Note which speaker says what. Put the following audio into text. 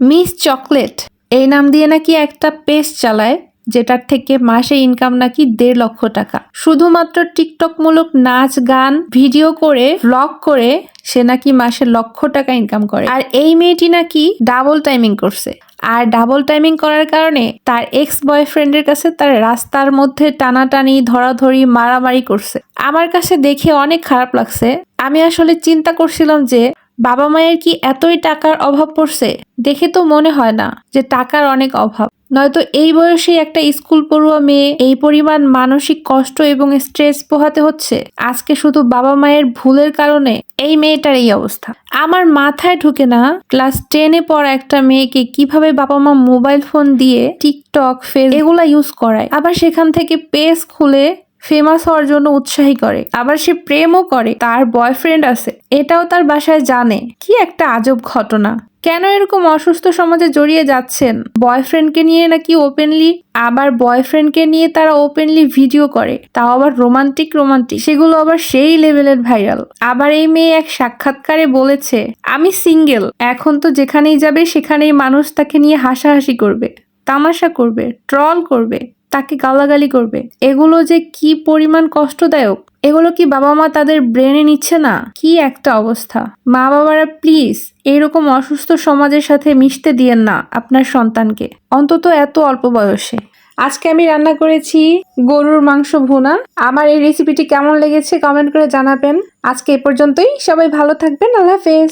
Speaker 1: Miss chocolate, এই নাম দিয়ে নাকি একটা পেজ চালায়, যেটার থেকে মাসে ইনকাম নাকি দেড় লক্ষ টাকা। শুধুমাত্র টিকটকমূলক নাচ, গান, ভিডিও করে ব্লগ করে, সে নাকি মাসে লক্ষ টাকা ইনকাম করে। আর এই মেয়েটি নাকি ডাবল টাইমিং করছে। আর ডাবল টাইমিং করার কারণে তার এক্স বয়ফ্রেন্ডের কাছে তার রাস্তার মধ্যে টানাটানি, ধরাধরি, মারামারি করছে। আমার কাছে দেখে অনেক খারাপ লাগছে। আমি আসলে চিন্তা করছিলাম যে বাবা মায়ের কি এতই টাকার অভাব পড়ছে? দেখে তো মনে হয় না যে টাকার অনেক অভাব। নয়তো এই বয়সে একটা স্কুল পড়ুয়া মেয়ে এই পরিমাণ মানসিক কষ্ট এবং স্ট্রেস পোহাতে হচ্ছে? আজকে শুধু বাবা মায়ের ভুলের কারণে এই মেয়েটার এই অবস্থা। আমার মাথায় ঢুকে না ক্লাস টেনে পড়া একটা মেয়েকে কীভাবে বাবা মা মোবাইল ফোন দিয়ে টিকটক ফেস এগুলা ইউজ করায়? আবার সেখান থেকে পেজ খুলে ফেমাস হওয়ার জন্য উৎসাহী করে। আবার সে প্রেমও করে, তার বয়ফ্রেন্ড আছে। এটাও তার বাসায় জানে। কি একটা আজব ঘটনা। কেন এরকম অসুস্থ সমাজে জড়িয়ে যাচ্ছেন? বয়ফ্রেন্ডকে নিয়ে নাকি ওপেনলি আবার বয়ফ্রেন্ডকে নিয়ে তারা ওপেনলি ভিডিও করে। তাও আবার রোমান্টিক রোমান্টিক সেগুলো আবার সেই লেভেলের ভাইরাল আবার এই মেয়ে এক সাক্ষাৎকারে বলেছে, আমি সিঙ্গেল এখন তো যেখানেই যাবে, সেখানেই মানুষ তাকে নিয়ে হাসাহাসি করবে, তামাশা করবে ট্রল করবে। তাকে গালাগালি করবে? এগুলো যে কি পরিমাণ কষ্টদায়ক? এগুলো কি বাবা মা তাদের ব্রেনে নিচ্ছে না? কি একটা অবস্থা? মা বাবারা প্লিজ এরকম অসুস্থ সমাজের সাথে মিশতে দিয়েন না আপনার সন্তানকে। অন্তত এত অল্প বয়সে। আজকে আমি রান্না করেছি গরুর মাংস ভুনা। আমার এই রেসিপিটি কেমন লেগেছে কমেন্ট করে জানাবেন। আজকে এ পর্যন্তই। সবাই ভালো থাকবেন। আল্লাহ হাফেজ।